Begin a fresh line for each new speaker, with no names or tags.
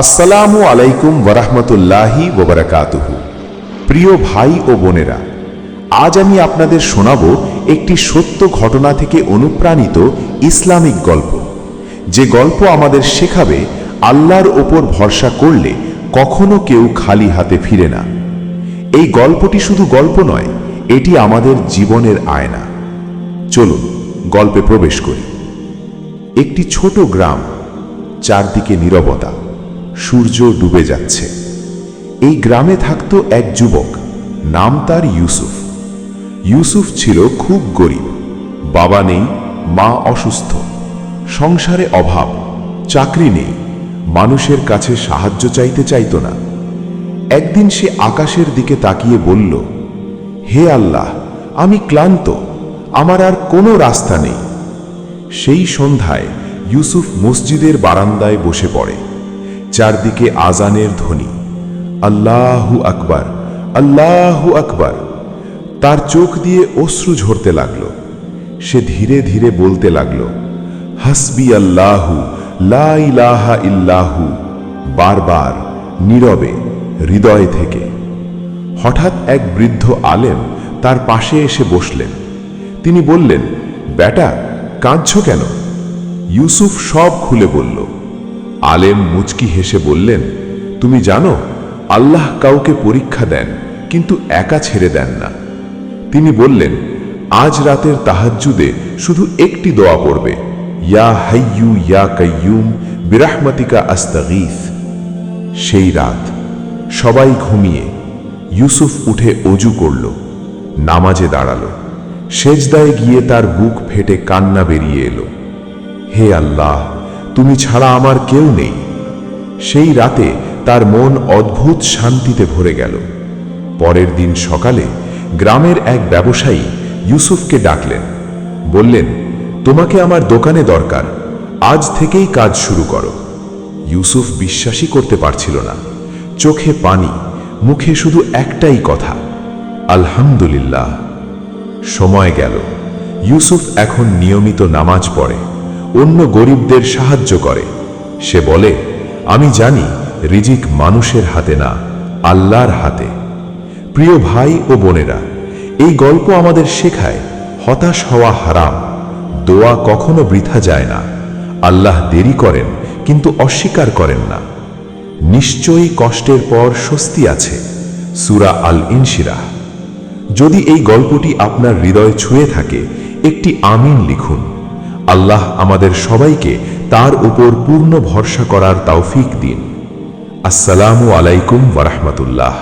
আসসালামু আলাইকুম ওরহমতুল্লাহি ওবরাকাতুহু প্রিয় ভাই ও বোনেরা, আজ আমি আপনাদের শোনাব একটি সত্য ঘটনা থেকে অনুপ্রাণিত ইসলামিক গল্প। যে গল্প আমাদের শেখাবে, আল্লাহর ওপর ভরসা করলে কখনো কেউ খালি হাতে ফিরে না। এই গল্পটি শুধু গল্প নয়, এটি আমাদের জীবনের আয়না। চলুন, গল্পে প্রবেশ করি। একটি ছোট গ্রাম, চারদিকে নীরবতা। সূর্য ডুবে যাচ্ছে। এই গ্রামে থাকতো এক যুবক, নাম তার ইউসুফ। ইউসুফ ছিল খুব গরিব, বাবা নেই, মা অসুস্থ। সংসারে অভাব, চাকরি নেই, মানুষের কাছে সাহায্য চাইতে চাইতো না। একদিন সে আকাশের দিকে তাকিয়ে বলল, হে আল্লাহ, আমি ক্লান্ত, আমার আর কোনো রাস্তা নেই। সেই সন্ধ্যায় ইউসুফ মসজিদের বারান্দায় বসে পড়ে। চারদিকে আজানের ধ্বনি। আল্লাহু আকবার আল্লাহু আকবার। তার চোখ দিয়ে অশ্রু ঝরতে লাগল। সে ধীরে ধীরে বলতে লাগল, হাসবি আল্লাহু, লা ইলাহা ইল্লাহু। বারবার, নীরবে, হৃদয় থেকে। হঠাৎ এক বৃদ্ধ আলেম তার পাশে এসে বসলেন। তিনি বললেন বেটা কাঁদছ কেন? ইউসুফ সব খুলে বলল আলেম মুচকি হেসে বললেন, তুমি জানো, আল্লাহ কাউকে পরীক্ষা দেন, কিন্তু একা ছেড়ে দেন না। তিনি বললেন, আজ রাতের তাহাজ্জুদে শুধু একটি দোয়া পড়বে, ইয়া হাইয়ু ইয়া কাইয়ুম বিরাহমাতিকা আস্তাগীথ সেই রাত সবাই ঘুমিয়ে ইউসুফ উঠে অজু করল, নামাজে দাঁড়াল, সেজদায় গিয়ে তার বুক ফেটে কান্না বেরিয়ে এলো। হে আল্লাহ! তুমি ছাড়া আমার কেউ নেই। সেই রাতে তার মন অদ্ভুত শান্তিতে ভরে গেল। পরের দিন সকালে গ্রামের এক ব্যবসায়ী ইউসুফকে ডাকলেন। বললেন, তোমাকে আমার দোকানে দরকার। আজ থেকেই কাজ শুরু করো। ইউসুফ বিশ্বাসই করতে পারছিল না। চোখে পানি, মুখে শুধু একটাই কথা, আলহামদুলিল্লাহ। সময় গেল। ইউসুফ এখন নিয়মিত নামাজ পড়ে। অন্য গরিবদের সাহায্য করে। সে বলে, আমি জানি রিজিক মানুষের হাতে না, আল্লাহর হাতে। প্রিয় ভাই ও বোনেরা, এই গল্প আমাদের শেখায় হতাশ হওয়া হারাম, দোয়া কখনো বৃথা যায় না। আল্লাহ দেরি করেন, কিন্তু অস্বীকার করেন না। নিশ্চয়ই কষ্টের পর স্বস্তি আছে, সুরা আল ইনশিরাহ যদি এই গল্পটি আপনার হৃদয় ছুঁয়ে থাকে, একটি আমিন লিখুন। আল্লাহ আমাদের সবাইকে তার উপর পূর্ণ ভরসা করার তৌফিক দিন। আসসালামু আলাইকুম ওরহমতুল্লাহ